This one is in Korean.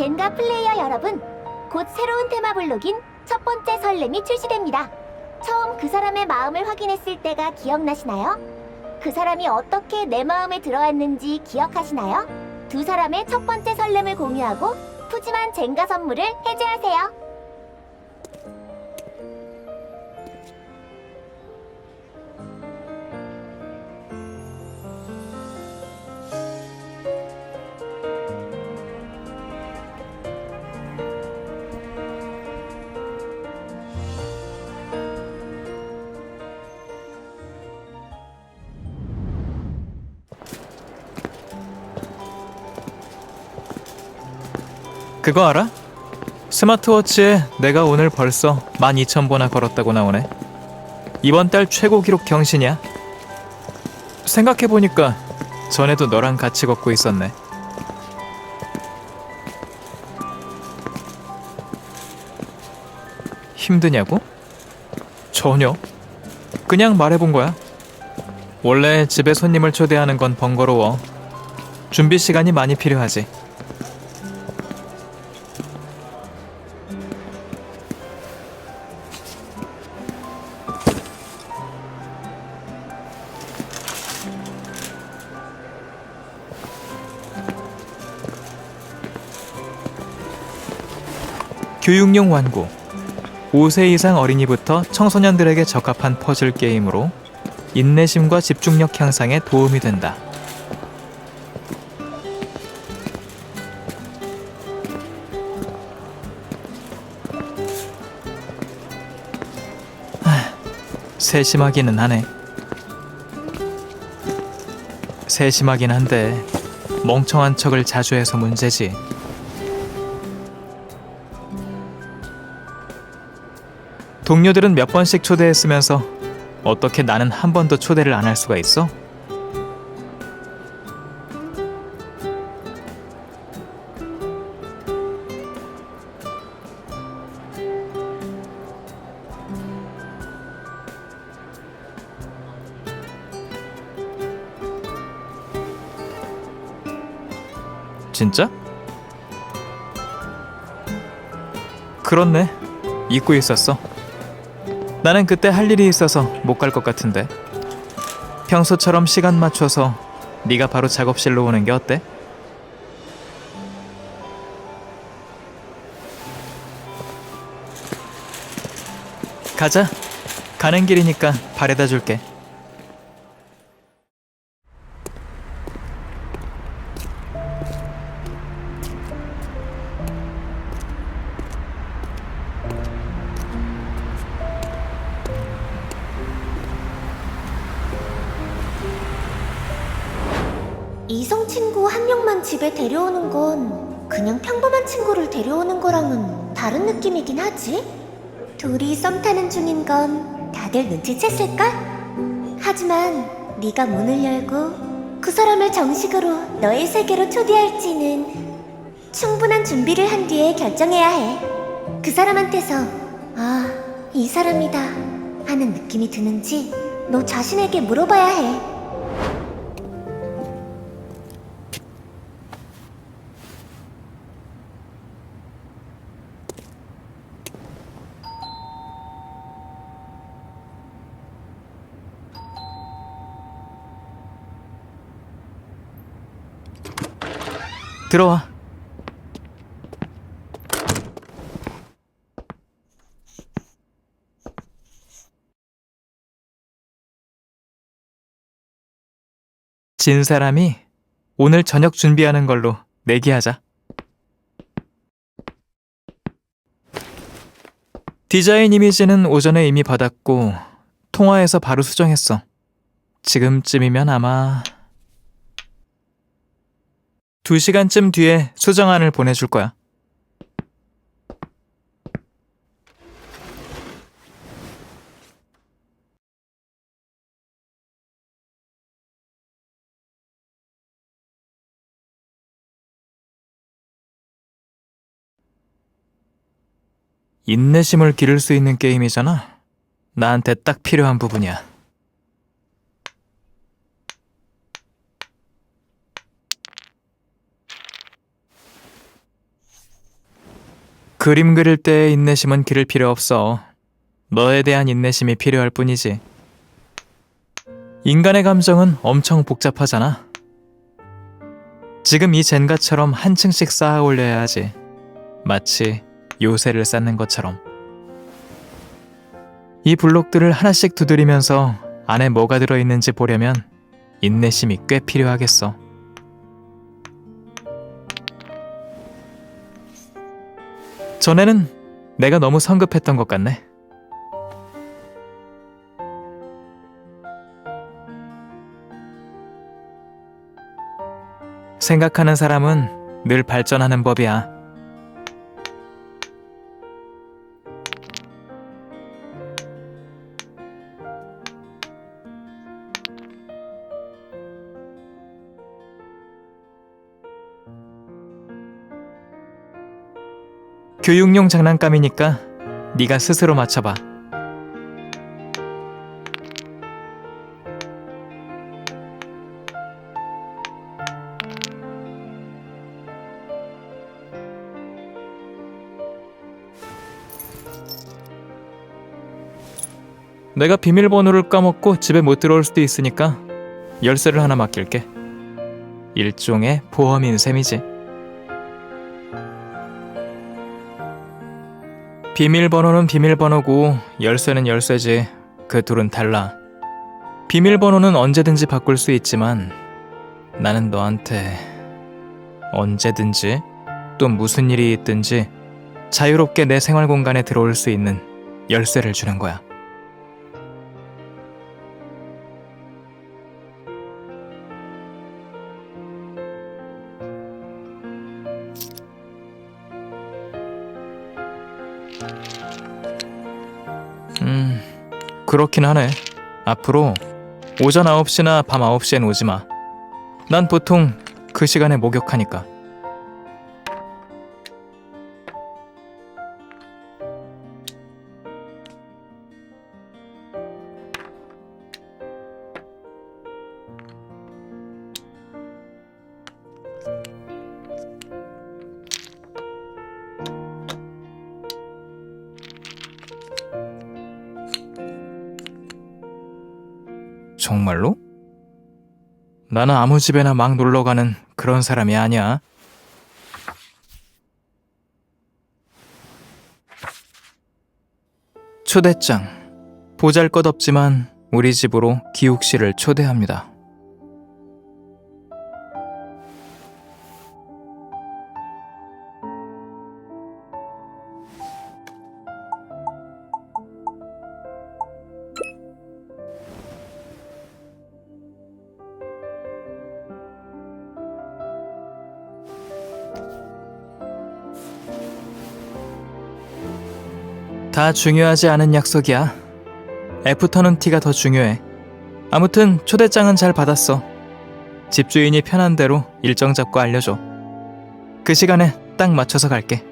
젠가 플레이어 여러분, 곧 새로운 테마 블록인 첫 번째 설렘이 출시됩니다. 처음 그 사람의 마음을 확인했을 때가 기억나시나요? 그 사람이 어떻게 내 마음에 들어왔는지 기억하시나요? 두 사람의 첫 번째 설렘을 공유하고 푸짐한 젠가 선물을 해제하세요. 그거 알아? 스마트워치에 내가 오늘 벌써 12,000보나 걸었다고 나오네. 이번 달 최고 기록 경신이야. 생각해보니까 전에도 너랑 같이 걷고 있었네. 힘드냐고? 전혀. 그냥 말해본 거야. 원래 집에 손님을 초대하는 건 번거로워. 준비 시간이 많이 필요하지. 교육용 완구 5세 이상 어린이부터 청소년들에게 적합한 퍼즐 게임으로 인내심과 집중력 향상에 도움이 된다. 하, 세심하기는 하네. 세심하긴 한데 멍청한 척을 자주 해서 문제지. 동료들은 몇 번씩 초대했으면서 어떻게 나는 한 번도 초대를 안 할 수가 있어? 진짜? 그렇네. 잊고 있었어. 나는 그때 할 일이 있어서 못 갈 것 같은데. 평소처럼 시간 맞춰서 네가 바로 작업실로 오는 게 어때? 가자. 가는 길이니까 바래다 줄게. 이성 친구 한 명만 집에 데려오는 건 그냥 평범한 친구를 데려오는 거랑은 다른 느낌이긴 하지? 둘이 썸 타는 중인 건 다들 눈치챘을걸? 하지만 네가 문을 열고 그 사람을 정식으로 너의 세계로 초대할지는 충분한 준비를 한 뒤에 결정해야 해. 그 사람한테서 아, 이 사람이다 하는 느낌이 드는지 너 자신에게 물어봐야 해. 들어와. 진 사람이 오늘 저녁 준비하는 걸로 내기하자. 디자인 이미지는 오전에 이미 받았고 통화해서 바로 수정했어. 지금쯤이면 아마 두 시간쯤 뒤에 수정안을 보내줄 거야. 인내심을 기를 수 있는 게임이잖아. 나한테 딱 필요한 부분이야. 그림 그릴 때의 인내심은 기를 필요 없어. 너에 대한 인내심이 필요할 뿐이지. 인간의 감정은 엄청 복잡하잖아. 지금 이 젠가처럼 한 층씩 쌓아 올려야 하지. 마치 요새를 쌓는 것처럼. 이 블록들을 하나씩 두드리면서 안에 뭐가 들어있는지 보려면 인내심이 꽤 필요하겠어. 전에는 내가 너무 성급했던 것 같네. 생각하는 사람은 늘 발전하는 법이야. 교육용 장난감이니까 네가 스스로 맞춰봐. 내가 비밀번호를 까먹고 집에 못 들어올 수도 있으니까 열쇠를 하나 맡길게. 일종의 보험인 셈이지. 비밀번호는 비밀번호고 열쇠는 열쇠지. 그 둘은 달라. 비밀번호는 언제든지 바꿀 수 있지만 나는 너한테 언제든지 또 무슨 일이 있든지 자유롭게 내 생활 공간에 들어올 수 있는 열쇠를 주는 거야. 음, 그렇긴 하네. 앞으로 오전 9시나 밤 9시엔 오지 마. 난 보통 그 시간에 목욕하니까. 정말로? 나는 아무 집에나 막 놀러 가는 그런 사람이 아니야. 초대장. 보잘 것 없지만 우리 집으로 기욱 씨를 초대합니다. 다 중요하지 않은 약속이야. 애프터는 티가 더 중요해. 아무튼 초대장은 잘 받았어. 집주인이 편한 대로 일정 잡고 알려줘. 그 시간에 딱 맞춰서 갈게.